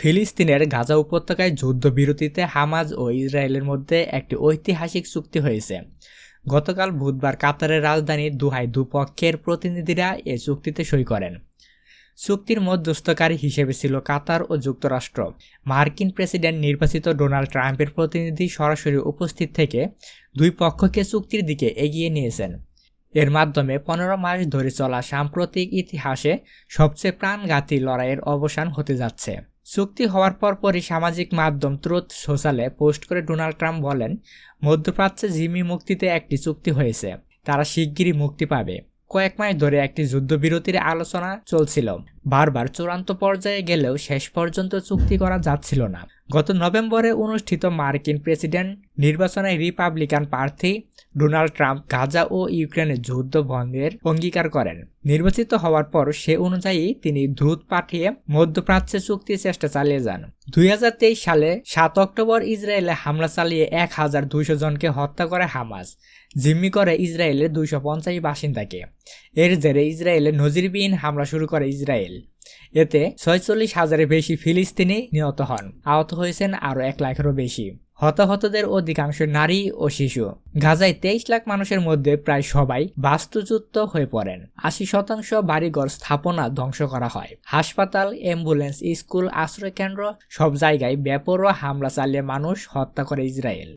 ফিলিস্তিনের গাজা উপত্যকায় যুদ্ধবিরতিতে হামাজ ও ইসরায়েলের মধ্যে একটি ঐতিহাসিক চুক্তি হয়েছে। গতকাল বুধবার কাতারের রাজধানী দুহাই দুপক্ষের প্রতিনিধিরা এ চুক্তিতে সই করেন। চুক্তির মধ্যস্থকারী হিসেবে ছিল কাতার ও যুক্তরাষ্ট্র। মার্কিন প্রেসিডেন্ট নির্বাচিত ডোনাল্ড ট্রাম্পের প্রতিনিধি সরাসরি উপস্থিত থেকে দুই পক্ষকে চুক্তির দিকে এগিয়ে নিয়েছেন। এর মাধ্যমে পনেরো মাস ধরে চলা সাম্প্রতিক ইতিহাসে সবচেয়ে প্রাণঘাতী লড়াইয়ের অবসান হতে যাচ্ছে। চুক্তি হওয়ার পরপরই সামাজিক মাধ্যম ত্রুত সোশ্যালে পোস্ট করে ডোনাল্ড ট্রাম্প বলেন, মধ্যপ্রাচ্যে জিমি মুক্তিতে একটি চুক্তি হয়েছে। তারা শিগগিরই মুক্তি পাবে। কয়েক মাস ধরে একটি যুদ্ধবিরতির আলোচনা চলছিল। বারবার চূড়ান্ত পর্যায়ে গেলেও শেষ পর্যন্ত চুক্তি করা যাচ্ছিল না। গত নভেম্বরে অনুষ্ঠিত মার্কিন প্রেসিডেন্ট, নির্বাচনে রিপাবলিকান প্রার্থী ডোনাল্ড ট্রাম্প গাজা ও ইউক্রেনের যুদ্ধ বন্ধের অঙ্গীকার করেন। নির্বাচিত হওয়ার পর সে অনুযায়ী তিনি দ্রুত পাঠিয়ে মধ্যপ্রাচ্যে চুক্তির চেষ্টা চালিয়ে যান। দুই হাজার তেইশ সালে সাত অক্টোবর ইসরায়েলে হামলা চালিয়ে এক হাজার দুইশো জনকে হত্যা করে হামাস, জিম্মি করে ইসরায়েলের দুইশো পঞ্চাশ বাসিন্দাকে। এর জেরে ইসরায়েলে নজিরবিহীন হামলা শুরু করে ইসরায়েল। এতে ছয়চল্লিশ হাজারের বেশি ফিলিস্তিনি নিহত হন। আহত হয়েছেন আরও এক লাখেরও বেশি। হতাহতদের অধিকাংশ নারী ও শিশু। গাজায় তেইশ লাখ মানুষের মধ্যে প্রায় সবাই বাস্তুচ্যুত হয়ে পড়েন। আশি শতাংশ বাড়িঘর স্থাপনা ধ্বংস করা হয়। হাসপাতাল, অ্যাম্বুলেন্স, স্কুল, আশ্রয়কেন্দ্র সব জায়গায় বেপরোয়া হামলা চালিয়ে মানুষ হত্যা করে ইসরায়েল।